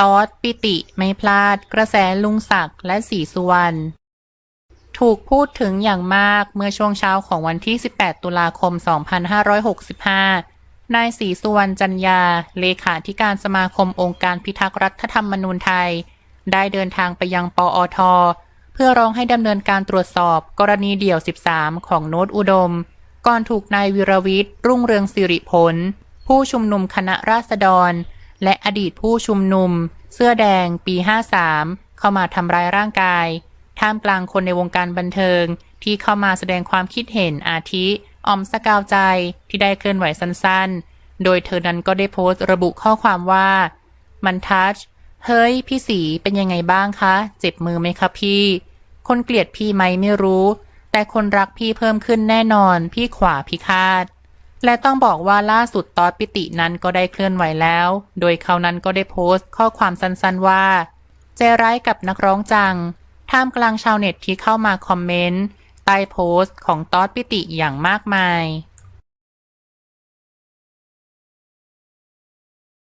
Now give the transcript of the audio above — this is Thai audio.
ตอดปิติไม่พลาด กระแสลุงศักดิ์และสีสุวรรณถูกพูดถึงอย่างมากเมื่อช่วงเช้าของวันที่ 18 ตุลาคม 2565 นายศรีสุวรรณจันยา เลขาธิการสมาคมองค์การพิทักษ์รัฐธรรมนูญไทย ได้เดินทางไปยังปอท เพื่อร้องให้ดำเนินการตรวจสอบกรณีเดี่ยว 13 ของโน้ตอุดม ก่อนถูกนายวิรวิทย์รุ่งเรืองสิริผลผู้ชุมนุมคณะราษฎร และอดีตผู้ชุมนุม เสื้อแดง ปี 53 เข้ามาทำร้ายร่างกาย ท่ามกลางคนในวงการบันเทิง ที่เข้ามาแสดงความคิดเห็นอาทิออมสกาวใจที่ได้เคลื่อนไหวสั้นๆ โดยเธอนั้นก็ได้โพสต์ระบุข้อความว่า มันทัช เฮ้ย พี่สีเป็นยังไงบ้างคะ เจ็บมือไหมคะพี่ คนเกลียดพี่ไหมไม่รู้ แต่คนรักพี่เพิ่มขึ้นแน่นอน พี่ขวาพิฆาต และต้องบอกว่าล่าสุดตอดปิตินั้นก็ได้เคลื่อนไหวแล้ว โดยเขานั้นก็ได้โพสต์ข้อความสั้นๆว่า ใจร้ายกับนักร้องจัง ท่ามกลางชาวเน็ตที่เข้ามาคอมเมนต์ใต้โพสต์ของตอดปิติอย่างมากมาย